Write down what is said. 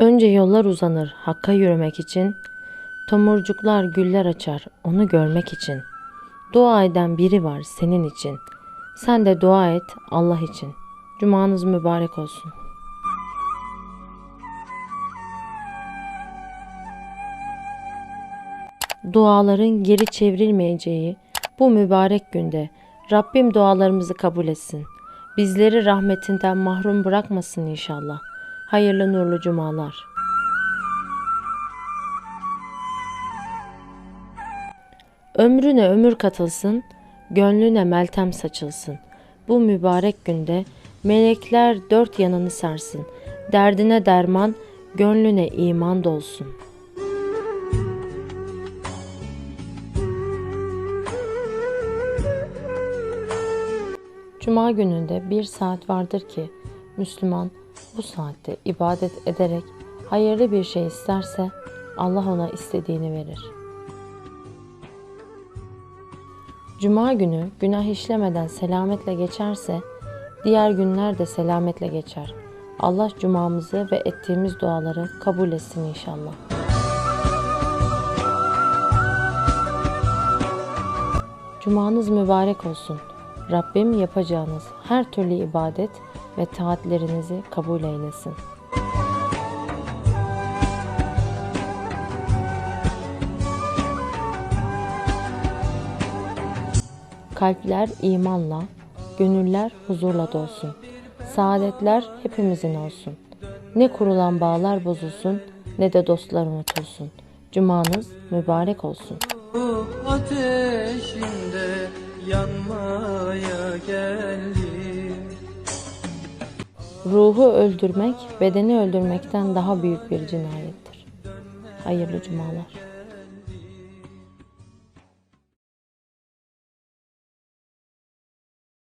Önce yollar uzanır Hakk'a yürümek için, tomurcuklar güller açar onu görmek için. Dua eden biri var senin için. Sen de dua et Allah için. Cumanız mübarek olsun. Duaların geri çevrilmeyeceği bu mübarek günde Rabbim dualarımızı kabul etsin. Bizleri rahmetinden mahrum bırakmasın inşallah. Hayırlı nurlu cumalar. Ömrüne ömür katılsın, gönlüne meltem saçılsın. Bu mübarek günde melekler dört yanını sarsın. Derdine derman, gönlüne iman dolsun. Cuma gününde bir saat vardır ki Müslüman bu saatte ibadet ederek hayırlı bir şey isterse Allah ona istediğini verir. Cuma günü günah işlemeden selametle geçerse diğer günler de selametle geçer. Allah cumamızı ve ettiğimiz duaları kabul etsin inşallah. Cumanız mübarek olsun. Rabbim yapacağınız her türlü ibadet ve taatlerinizi kabul eylesin. Kalpler imanla, gönüller huzurla dolsun. Saadetler hepimizin olsun. Ne kurulan bağlar bozulsun ne de dostlar unutulsun. Cumanız mübarek olsun. Ateşinde yanmaya geldim Ruhu öldürmek bedeni öldürmekten daha büyük bir cinayettir. Hayırlı cumalar.